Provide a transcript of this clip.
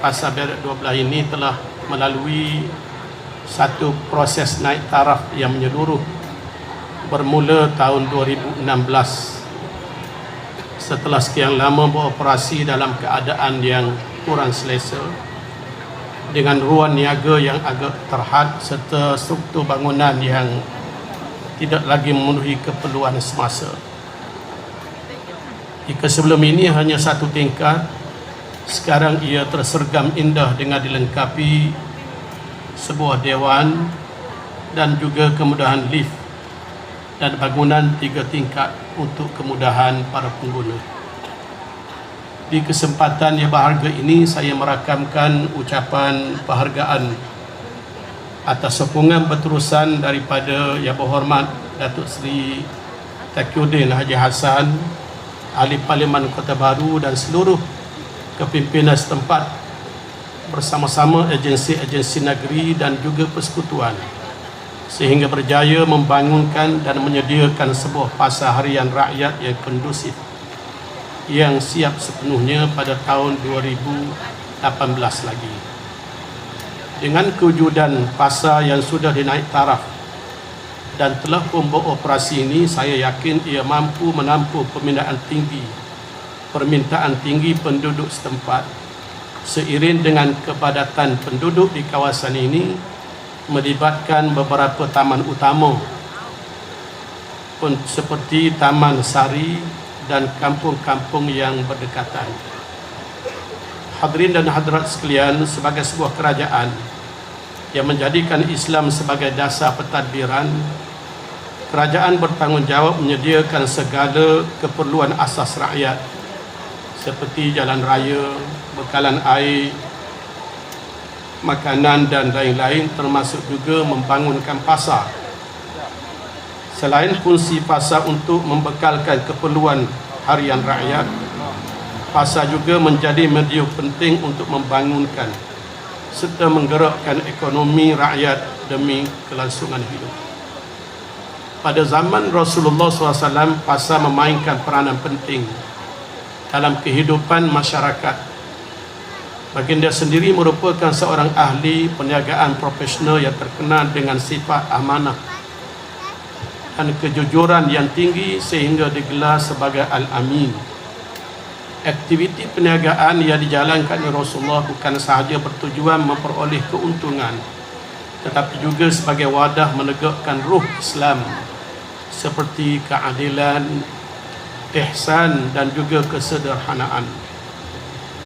Pasar Berak 12 ini telah melalui satu proses naik taraf yang menyeluruh bermula tahun 2016 setelah sekian lama beroperasi dalam keadaan yang kurang selesa dengan ruang niaga yang agak terhad serta struktur bangunan yang tidak lagi memenuhi keperluan semasa. Jika sebelum ini hanya satu tingkat, sekarang ia tersergam indah dengan dilengkapi sebuah dewan dan juga kemudahan lift dan bangunan tiga tingkat untuk kemudahan para pengguna. Di kesempatan yang berharga ini saya merakamkan ucapan penghargaan atas sokongan berterusan daripada Yang Berhormat Datuk Seri Takiuddin Haji Hassan Ahli Parlimen Kota Baru dan seluruh kepimpinan setempat bersama-sama agensi-agensi negeri dan juga persekutuan sehingga berjaya membangunkan dan menyediakan sebuah pasar harian rakyat yang kondusif yang siap sepenuhnya pada tahun 2018 lagi. Dengan kewujudan pasar yang sudah dinaik taraf dan telah pun beroperasi ini, saya yakin ia mampu menampung pemindahan tinggi, permintaan tinggi penduduk setempat. Seiring dengan kepadatan penduduk di kawasan ini melibatkan beberapa taman utama. Seperti Taman Sari, dan kampung-kampung yang berdekatan. Hadirin dan hadirat sekalian, sebagai sebuah kerajaan yang menjadikan Islam sebagai dasar pentadbiran, kerajaan bertanggungjawab menyediakan segala keperluan asas rakyat seperti jalan raya, bekalan air, makanan dan lain-lain termasuk juga membangunkan pasar Selain fungsi pasar untuk membekalkan keperluan harian rakyat, pasar juga menjadi medium penting untuk membangunkan serta menggerakkan ekonomi rakyat demi kelangsungan hidup. Pada zaman Rasulullah SAW, pasar memainkan peranan penting dalam kehidupan masyarakat. Baginda sendiri merupakan seorang ahli perniagaan profesional yang terkenal dengan sifat amanah dan kejujuran yang tinggi sehingga digelar sebagai Al-Amin. Aktiviti perniagaan yang dijalankan oleh Rasulullah bukan sahaja bertujuan memperoleh keuntungan tetapi juga sebagai wadah menegakkan ruh Islam seperti keadilan, ihsan dan juga kesederhanaan.